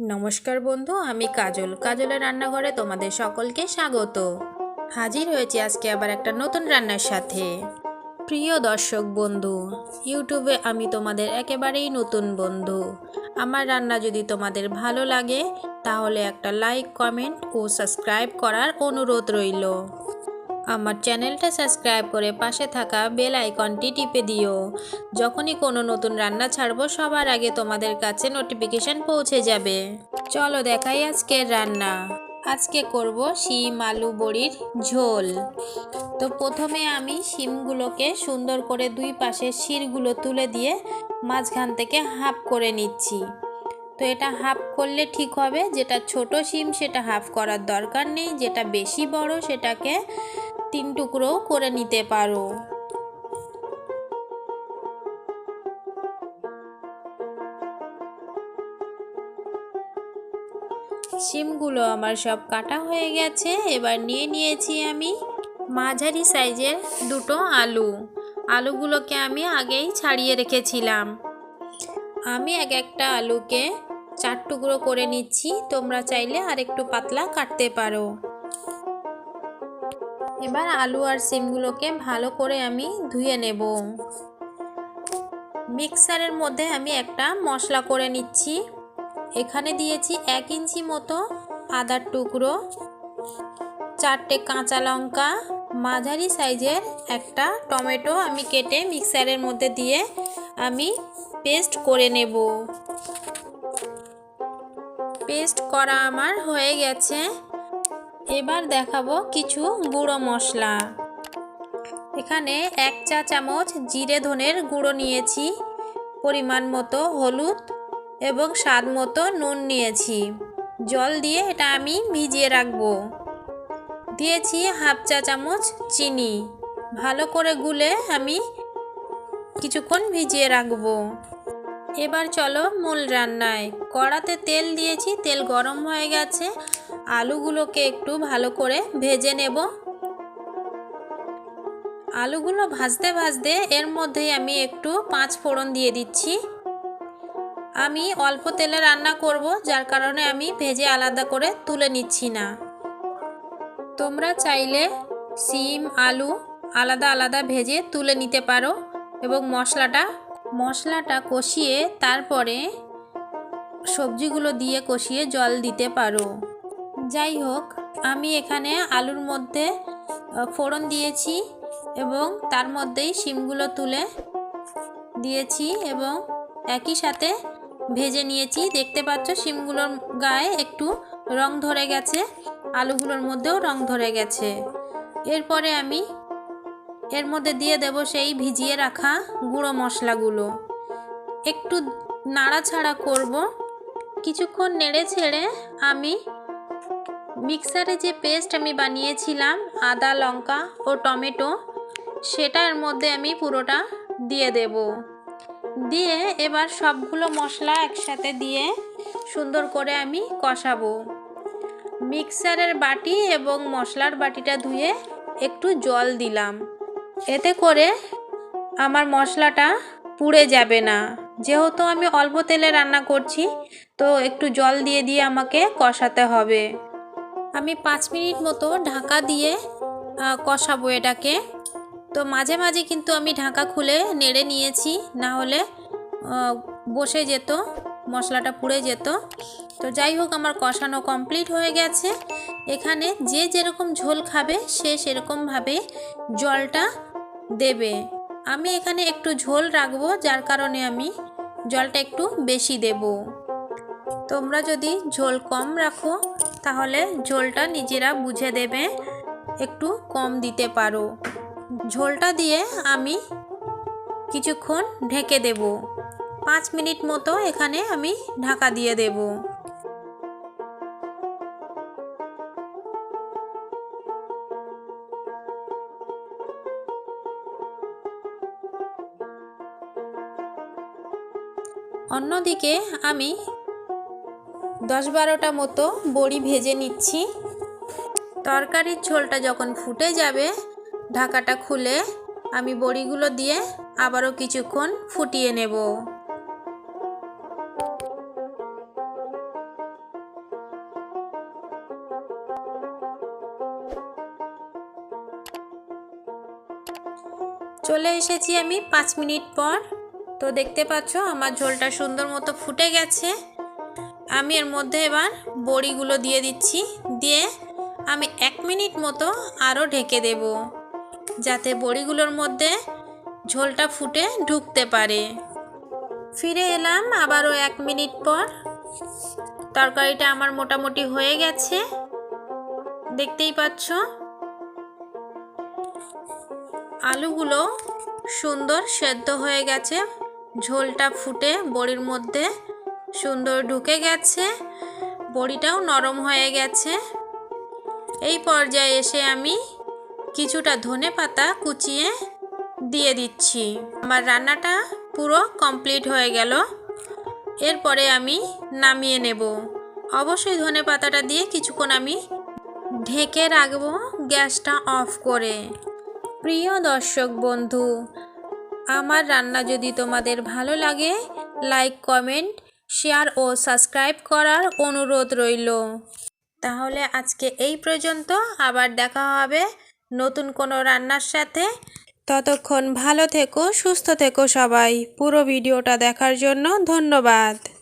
নমস্কার বন্ধু, আমি কাজল। কাজলের রান্নাঘরে তোমাদের সকলকে স্বাগত। হাজির হয়েছি আজকে আবার একটা নতুন রান্নার সাথে। প্রিয় দর্শক বন্ধু, ইউটিউবে আমি তোমাদের একেবারেই নতুন বন্ধু। আমার রান্না যদি তোমাদের ভালো লাগে, তাহলে একটা লাইক, কমেন্ট ও সাবস্ক্রাইব করার অনুরোধ রইল। আমার চ্যানেলটা সাবস্ক্রাইব করে পাশে থাকা বেল আইকনটি টিপে দিও। যখনই কোনো নতুন রান্না ছাড়বো, সবার আগে তোমাদের কাছে নোটিফিকেশন পৌঁছে যাবে। চলো দেখাই আজকের রান্না। আজকে করব শিম আলু বড়ির ঝোল। তো প্রথমে আমি শিমগুলোকে সুন্দর করে দুই পাশে শিরগুলো তুলে দিয়ে মাঝখান থেকে হাফ করে নিচ্ছি। তো এটা হাফ করলে ঠিক হবে, যেটা ছোট শিম সেটা হাফ করার দরকার নেই, যেটা বেশি বড় সেটাকে তিন টুকরো করে নিতে পারো। শিমগুলো আমার সব কাটা হয়ে গেছে, এবার নিয়ে নিয়েছি আমি মাঝারি সাইজের দুটো আলু। আলুগুলোকে আমি আগেই ছাড়িয়ে রেখেছিলাম। আমি এক একটা আলুকে চার টুকরো করে নিচ্ছি, তোমরা চাইলে আর একটু পাতলা কাটতে পারো। এবার আলু আর সিমগুলোকে ভালো করে আমি ধুয়ে নেব। মিক্সারের মধ্যে আমি একটা মশলা করে নিচ্ছি। এখানে দিয়েছি এক ইঞ্চি মতো আদার টুকরো, চারটে কাঁচা লঙ্কা, মাঝারি সাইজের একটা টমেটো আমি কেটে মিক্সারের মধ্যে দিয়ে আমি পেস্ট করে নেব। পেস্ট করা আমার হয়ে গেছে। এবার দেখাবো কিছু গুঁড়ো মশলা। এখানে এক চা চামচ জিরে ধনের গুঁড়ো নিয়েছি, পরিমাণ মতো হলুদ এবং স্বাদ মতো নুন নিয়েছি। জল দিয়ে এটা আমি ভিজিয়ে রাখব। দিয়েছি হাফ চা চামচ চিনি। ভালো করে গুলে আমি কিছুক্ষণ ভিজিয়ে রাখব। এবার চলো মূল রান্নায়। কড়াতে তেল দিয়েছি, তেল গরম হয়ে গেছে। আলুগুলোকে একটু ভালো করে ভেজে নেব। আলুগুলো ভাজতে ভাজতে এর মধ্যেই আমি একটু পাঁচ ফোড়ন দিয়ে দিচ্ছি। আমি অল্প তেলে রান্না করব, যার কারণে আমি ভেজে আলাদা করে তুলে নিচ্ছি না। তোমরা চাইলে সিম, আলু আলাদা আলাদা ভেজে তুলে নিতে পারো এবং মশলাটা মশলাটা কষিয়ে তারপরে সবজিগুলো দিয়ে কষিয়ে জল দিতে পারো। যাই হোক আমি এখানে আলুর মধ্যে ফোড়ন দিয়েছি এবং তার মধ্যেই শিমগুলো তুলে দিয়েছি এবং একই সাথে ভেজে নিয়েছি। দেখতে পাচ্ছ শিমগুলোর গায়ে একটু রং ধরে গেছে, আলুগুলোর মধ্যেও রং ধরে গেছে। এরপরে আমি এর মধ্যে দিয়ে দেব সেই ভিজিয়ে রাখা গুঁড়ো মশলাগুলো। একটু নাড়াছাড়া করব। কিছুক্ষণ নেড়ে ছেড়ে আমি মিক্সারে যে পেস্ট আমি বানিয়েছিলাম, আদা, লঙ্কা ও টমেটো, সেটার মধ্যে আমি পুরোটা দিয়ে দেব। দিয়ে এবার সবগুলো মশলা একসাথে দিয়ে সুন্দর করে আমি কষাবো। মিক্সারের বাটি এবং মশলার বাটিটা ধুয়ে একটু জল দিলাম। এতে করে আমার মশলাটা পুড়ে যাবে না। যেহেতু আমি অল্প তেলে রান্না করছি, তো একটু জল দিয়ে দিয়ে আমাকে কষাতে হবে। আমি পাঁচ মিনিট মতো ঢাকা দিয়ে কষাবো এটাকে। তো মাঝে মাঝে কিন্তু আমি ঢাকা খুলে নেড়ে নিয়েছি, না হলে বসে যেত, মশলাটা পুড়ে যেত। তো যাই হোক, আমার কষানো কমপ্লিট হয়ে গেছে। এখানে যে যেরকম ঝোল খাবে, সে সেরকমভাবে জলটা দেবে। আমি এখানে একটু ঝোল রাখব, যার কারণে আমি জলটা একটু বেশি দেব। তোমরা যদি ঝোল কম রাখো, তাহলে ঝোলটা নিজেরা বুঝে দেবে, একটু কম দিতে পারো। ঝোলটা দিয়ে আমি কিছুক্ষণ ঢেকে দেব। পাঁচ মিনিট মতো এখানে আমি ঢাকা দিয়ে দেব। অন্যদিকে আমি দশ বারোটা মতো বড়ি ভেজে নিচ্ছি। তরকারির ঝোলটা যখন ফুটে যাবে, ঢাকাটা খুলে আমি বড়িগুলো দিয়ে আবারও কিছুক্ষণ ফুটিয়ে নেব। চলে এসেছি আমি পাঁচ মিনিট পর। তো দেখতে পাচ্ছ, আমার ঝোলটা সুন্দর মতো ফুটে গেছে। আমি এর মধ্যে এবার বড়িগুলো দিয়ে দিচ্ছি, দিয়ে আমি এক মিনিট মতো আরও ঢেকে দেব, যাতে বড়িগুলোর মধ্যে ঝোলটা ফুটে ঢুকতে পারে। ফিরে এলাম আবারও এক মিনিট পর। তরকারিটা আমার মোটামুটি হয়ে গেছে। দেখতেই পাচ্ছ, আলুগুলো সুন্দর সেদ্ধ হয়ে গেছে। ঝোলটা ফুটে বড়ির মধ্যে সুন্দর ঢুকে গেছে। বড়িটাও নরম হয়ে গেছে। এই পর্যায়ে এসে আমি কিছুটা ধনে পাতা কুচিয়ে দিয়ে দিচ্ছি। আমার রান্নাটা পুরো কমপ্লিট হয়ে গেল। এরপরে আমি নামিয়ে নেব। অবশ্যই ধনে পাতাটা দিয়ে কিছুক্ষণ আমি ঢেকে রাখব গ্যাসটা অফ করে। প্রিয় দর্শক বন্ধু আমার রান্না যদি তোমাদের ভালো লাগে লাইক কমেন্ট শেয়ার ও সাবস্ক্রাইব করার অনুরোধ রইল। তাহলে আজকে এই পর্যন্ত আবার দেখা হবে নতুন কোনো রান্নার সাথে। ততক্ষণ ভালো থেকো, সুস্থ থেকো সবাই। পুরো ভিডিওটা দেখার জন্য ধন্যবাদ।